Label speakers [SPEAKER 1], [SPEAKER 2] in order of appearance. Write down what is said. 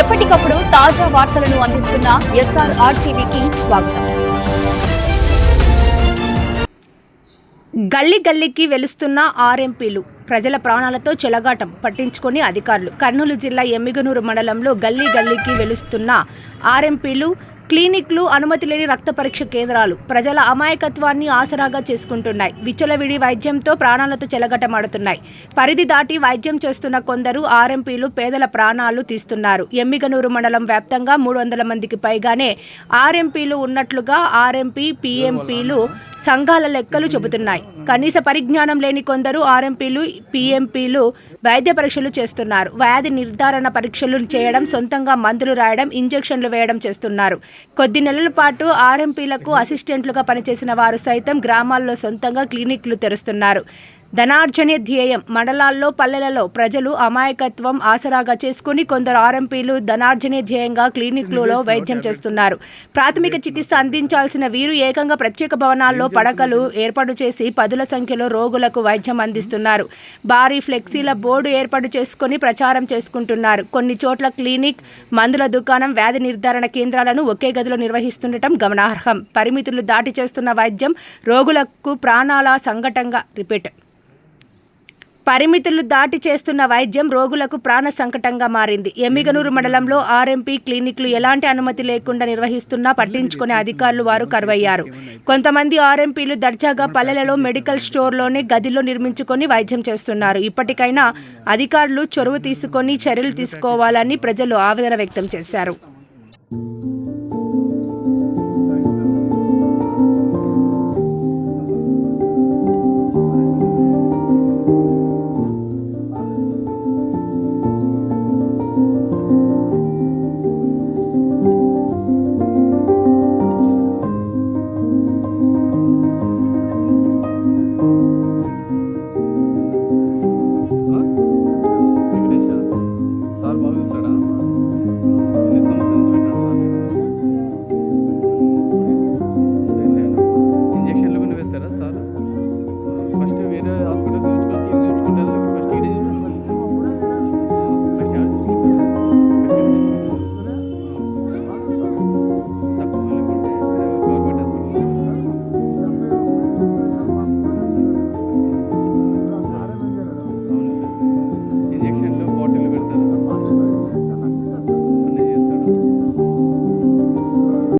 [SPEAKER 1] ఎప్పటికప్పుడు తాజా వార్తలను అందిస్తున్న ఎస్ఆర్ఆర్ టీవీకి స్వాగతం.
[SPEAKER 2] గల్లీ గల్లీకి వెలుస్తున్న ఆర్ఎంపీలు ప్రజల ప్రాణాలతో చెలగాటం పట్టించుకొని అధికారులు. కర్నూలు జిల్లా ఎమ్మిగనూరు మండలంలో గల్లీ గల్లీకి వెలుస్తున్న ఆర్ఎంపీలు క్లినిక్లు అనుమతి లేని రక్త పరీక్ష కేంద్రాలు ప్రజల అమాయకత్వాన్ని ఆసరాగా చేసుకుంటున్నాయి. విచ్చలవిడి వైద్యంతో ప్రాణాలతో చెలగటమాడుతున్నాయి. పరిధి దాటి వైద్యం చేస్తున్న కొందరు ఆర్ఎంపీలు పేదల ప్రాణాలు తీస్తున్నారు. ఎమ్మిగనూరు మండలం వ్యాప్తంగా మూడు వందల మందికి పైగానే ఆర్ఎంపీలు ఉన్నట్లుగా ఆర్ఎంపీ పీఎంపీలు సంఘాల లెక్కలు చెబుతున్నాయి. కనీస పరిజ్ఞానం లేని కొందరు ఆర్ఎంపీలు పీఎంపీలు వైద్య పరీక్షలు చేస్తున్నారు. వ్యాధి నిర్ధారణ పరీక్షలు చేయడం సొంతంగా మందులు రాయడం ఇంజెక్షన్లు వేయడం చేస్తున్నారు. కొద్ది నెలల పాటు ఆర్ఎంపీలకు అసిస్టెంట్లుగా పనిచేసిన వారు సైతం గ్రామాల్లో సొంతంగా క్లినిక్లు తెరుస్తున్నారు. ధనార్జనే ధ్యేయం మండలాల్లో పల్లెలలో ప్రజలు అమాయకత్వం ఆసరాగా చేసుకుని కొందరు ఆర్ఎంపీలు ధనార్జనే ధ్యేయంగా క్లినిక్లలో వైద్యం చేస్తున్నారు. ప్రాథమిక చికిత్స అందించాల్సిన వీరు ఏకంగా ప్రత్యేక భవనాల్లో పడకలు ఏర్పాటు చేసి పదుల సంఖ్యలో రోగులకు వైద్యం అందిస్తున్నారు. భారీ ఫ్లెక్సీల బోర్డు ఏర్పాటు చేసుకుని ప్రచారం చేసుకుంటున్నారు. కొన్ని చోట్ల క్లినిక్ మందుల దుకాణం వ్యాధి నిర్ధారణ కేంద్రాలను ఒకే గదిలో నిర్వహిస్తుండటం గమనార్హం. పరిమితులు దాటి చేస్తున్న వైద్యం రోగులకు ప్రాణాల సంఘటంగా రిపీట్ పరిమితులు దాటి చేస్తున్న వైద్యం రోగులకు ప్రాణ సంకటంగా మారింది. ఎమ్మిగనూరు మండలంలో ఆర్ఎంపీ క్లినిక్లు ఎలాంటి అనుమతి లేకుండా నిర్వహిస్తున్నా పట్టించుకునే అధికారులు వారు కరువయ్యారు. కొంతమంది ఆర్ఎంపీలు దర్జాగా పల్లెలలో మెడికల్ స్టోర్లోనే గదిలో నిర్మించుకొని వైద్యం చేస్తున్నారు. ఇప్పటికైనా అధికారులు చొరవ తీసుకొని చర్యలు తీసుకోవాలని ప్రజలు ఆవేదన వ్యక్తం చేశారు.